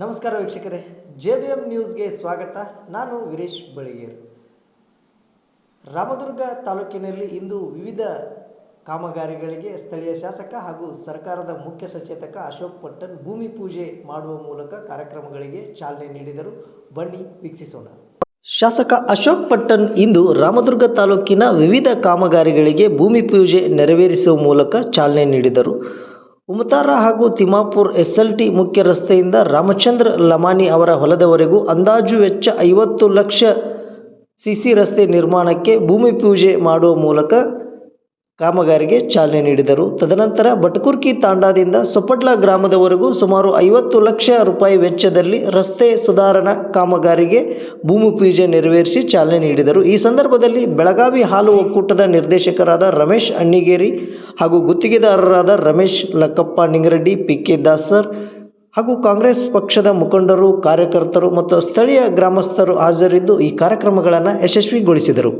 ನಮಸ್ಕಾರ ವೀಕ್ಷಕರೇ, J B M ನ್ಯೂಸ್ಗೆ ಸ್ವಾಗತ. ನಾನು ವೀರೇಶ್ ಬಳಿಗೇರ್. ರಾಮದುರ್ಗ ತಾಲೂಕಿನಲ್ಲಿ ಇಂದು ವಿವಿಧ ಕಾಮಗಾರಿಗಳಿಗೆ ಸ್ಥಳೀಯ ಶಾಸಕ ಹಾಗೂ ಸರ್ಕಾರದ ಮುಖ್ಯ ಸಚೇತಕ ಅಶೋಕ್ ಪಟ್ಟಣ್ ಭೂಮಿ ಪೂಜೆ ಮಾಡುವ ಮೂಲಕ ಕಾರ್ಯಕ್ರಮಗಳಿಗೆ ಚಾಲನೆ ನೀಡಿದರು. ಬನ್ನಿ, ವೀಕ್ಷಿಸೋಣ. ಶಾಸಕ ಅಶೋಕ್ ಪಟ್ಟಣ್ ಇಂದು ರಾಮದುರ್ಗ ತಾಲೂಕಿನ ವಿವಿಧ ಕಾಮಗಾರಿಗಳಿಗೆ ಭೂಮಿ ಪೂಜೆ ನೆರವೇರಿಸುವ ಮೂಲಕ ಚಾಲನೆ ನೀಡಿದರು. ಉಮತಾರ ಹಾಗೂ ತಿಮ್ಮಾಪುರ್ ಎಸ್ಎಲ್ಟಿ ಮುಖ್ಯ ರಸ್ತೆಯಿಂದ ರಾಮಚಂದ್ರ ಲಮಾನಿ ಅವರ ಹೊಲದವರೆಗೂ ಅಂದಾಜು ವೆಚ್ಚ ಐವತ್ತು ಲಕ್ಷ ಸಿಸಿ ರಸ್ತೆ ನಿರ್ಮಾಣಕ್ಕೆ ಭೂಮಿ ಪೂಜೆ ಮಾಡುವ ಮೂಲಕ ಕಾಮಗಾರಿಗೆ ಚಾಲನೆ ನೀಡಿದರು. ತದನಂತರ ಬಟಕುರ್ಕಿ ತಾಂಡಾದಿಂದ ಸೊಪಟ್ಲ ಗ್ರಾಮದವರೆಗೂ ಸುಮಾರು ಐವತ್ತು ಲಕ್ಷ ರೂಪಾಯಿ ವೆಚ್ಚದಲ್ಲಿ ರಸ್ತೆ ಸುಧಾರಣಾ ಕಾಮಗಾರಿಗೆ ಭೂಮಿ ಪೂಜೆ ನೆರವೇರಿಸಿ ಚಾಲನೆ ನೀಡಿದರು. ಈ ಸಂದರ್ಭದಲ್ಲಿ ಬೆಳಗಾವಿ ಹಾಲು ಒಕ್ಕೂಟದ ನಿರ್ದೇಶಕರಾದ ರಮೇಶ್ ಅಣ್ಣಿಗೇರಿ ಹಾಗೂ ಗುತ್ತಿಗೆದಾರರಾದ ರಮೇಶ್ ಲಕ್ಕಪ್ಪ ನಿಂಗರೆಡ್ಡಿ ಪಿ ಕೆ ದಾಸರ್ ಹಾಗೂ ಕಾಂಗ್ರೆಸ್ ಪಕ್ಷದ ಮುಖಂಡರು, ಕಾರ್ಯಕರ್ತರು ಮತ್ತು ಸ್ಥಳೀಯ ಗ್ರಾಮಸ್ಥರು ಹಾಜರಿದ್ದು ಈ ಕಾರ್ಯಕ್ರಮಗಳನ್ನು ಯಶಸ್ವಿಗೊಳಿಸಿದರು.